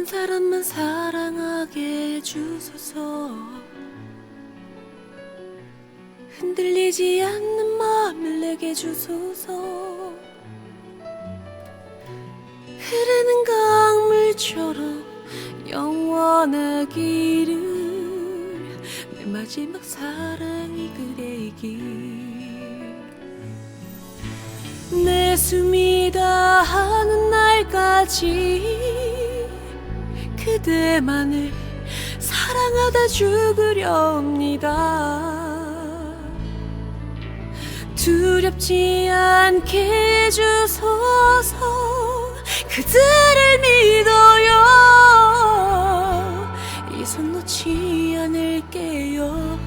한 사람만 사랑하게 해주소서. 흔들리지 않는 마음을 내게 주소서. 흐르는 강물처럼 영원하기를 내 마지막 사랑이 그대이길. 내 숨이 다하는 날까지 그대만을 사랑하다 죽으려옵니다. 두렵지 않게 해주소서 그대를 믿어요. 이 손 놓지 않을게요.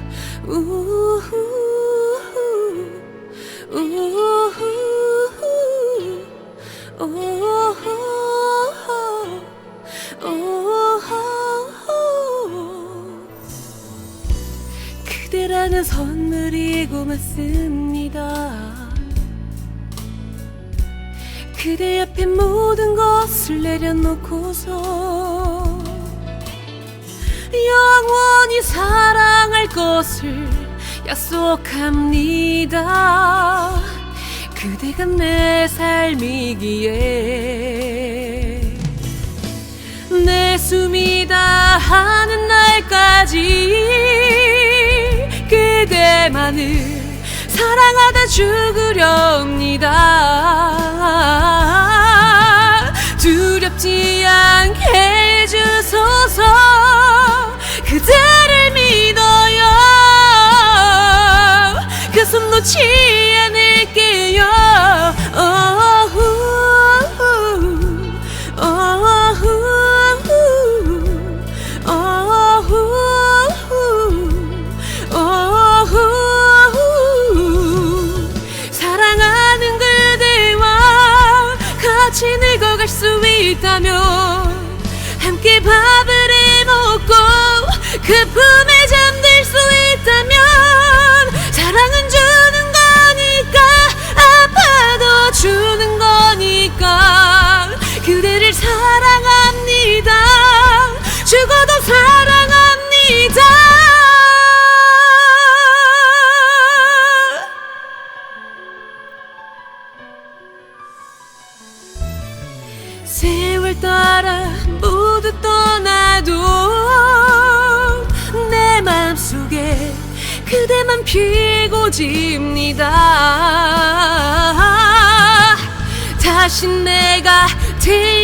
우후 우후 그대라는 선물이 고맙습니다. 그대 앞에 모든 것을 내려놓고서 영원히 사랑할 것을 약속합니다. 그대가 내 삶이기에 내 숨이 다 하는 날까지 그대만을 사랑하다 죽으려옵니다. 두렵지 않게 해주소서. 그대를 믿어요. 그손 놓지 않을게요 있다면 함께 밥 따라 모두 떠나도 내 맘속에 그대만 피고 집니다. 다시 내가 태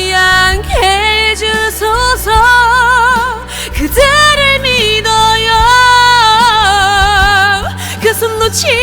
그